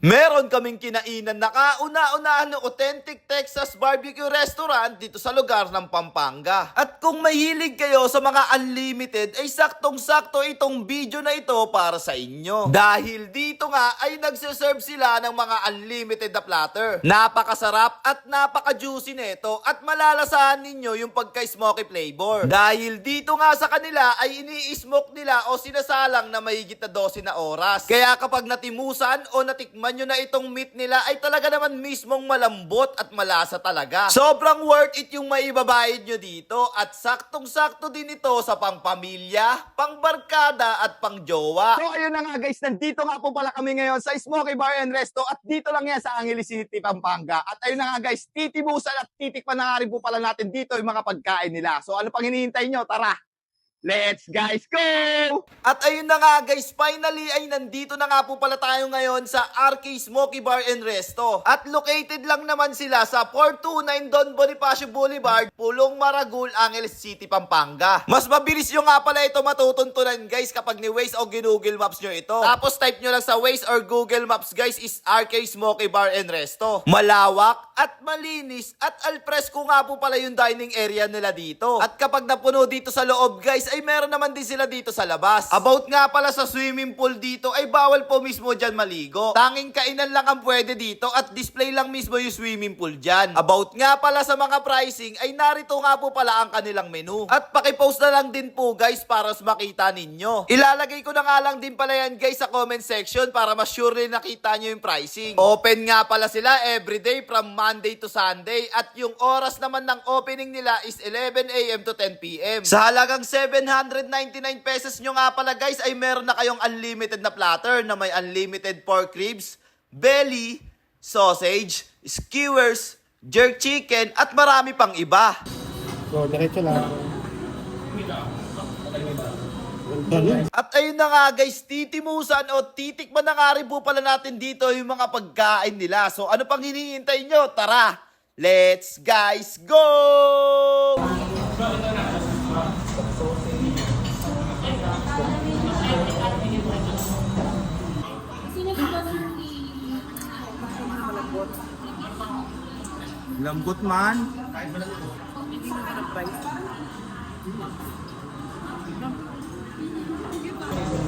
Meron kaming kinainan na kauna-unahan ng authentic Texas barbecue restaurant dito sa lugar ng Pampanga. At kung mahilig kayo sa mga unlimited, ay saktong-sakto itong video na ito para sa inyo. Dahil dito nga ay nagsiserve sila ng mga unlimited na platter. Napakasarap at napaka-juicy nito at malalasahan ninyo yung pagka-smoky flavor. Dahil dito nga sa kanila ay ini-smoke nila o sinasalang na mahigit na 12 na oras. Kaya kapag natimusan o natikman nyo na itong meat nila ay talaga naman mismong malambot at malasa talaga. Sobrang worth it yung maibabayad nyo dito at saktong-sakto din ito sa pangpamilya, pangbarkada at pangjowa. So ayun na nga guys, nandito nga po pala kami ngayon sa Smoky Bar and Resto at dito lang yan sa Angeles City, Pampanga. At ayun na nga guys, titibusan at titikpan na nga rin po pala natin dito yung mga pagkain nila. So ano pang hinihintay nyo? Tara! Let's guys go! At ayun na nga guys, finally ay nandito na nga po pala tayo ngayon sa RK Smoky Bar and Resto. At located lang naman sila sa 429 Don Bonifacio Boulevard, Pulong Maragul, Angeles City, Pampanga. Mas mabilis nyo nga pala ito matutuntunan guys kapag ni Waze o Google Maps nyo ito. Tapos type nyo lang sa Waze or Google Maps guys is RK Smoky Bar and Resto. Malawak at malinis at alfresco nga po pala yung dining area nila dito. At kapag napuno dito sa loob guys, ay meron naman din sila dito sa labas. About nga pala sa swimming pool dito, ay bawal po mismo dyan maligo. Tanging kainan lang ang pwede dito at display lang mismo yung swimming pool dyan. About nga pala sa mga pricing, ay narito nga po pala ang kanilang menu. At pakipost na lang din po guys para makita ninyo. Ilalagay ko na nga lang din pala yan guys sa comment section para mas sure rin nakita nyo yung pricing. Open nga pala sila everyday from Monday to Sunday at yung oras naman ng opening nila is 11 a.m. to 10 p.m. Sa halagang 799 pesos nyo nga pala guys ay meron na kayong unlimited na platter na may unlimited pork ribs, belly, sausage, skewers, jerk chicken at marami pang iba. So, diretso lang. At ayun na nga guys, titimusan o titikman na nga rin po pala natin dito yung mga pagkain nila. So ano pang hinihintay nyo? Tara, let's guys go! Lambot man.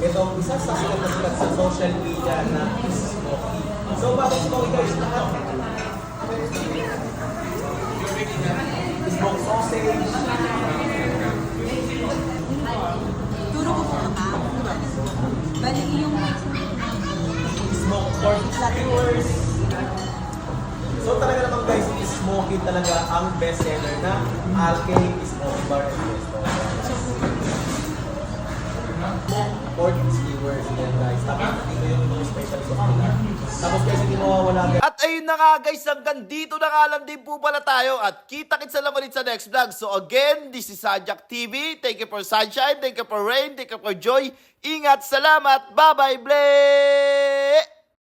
Ito ang isa sa sikat na sikat sa social media na Smoky. So, bakit Smoky guys? Lahat. Smoke sausage. Turo ko po ka. Balik yung Smoke pork skewers. So, talaga naman guys, Smoky talaga ang best seller na RK Smoky Bar and Resto. Smoke pork skewers. Yan guys. Tapos, ito yung mga special sauce nila. Tapos guys. At ayun na nga guys, hanggang dito na nga lang din po pala tayo at kita-kits na lang ulit sa next vlog. So again, this is Sajak TV. Thank you for sunshine, thank you for rain, thank you for joy. Ingat, salamat, bye-bye, ble!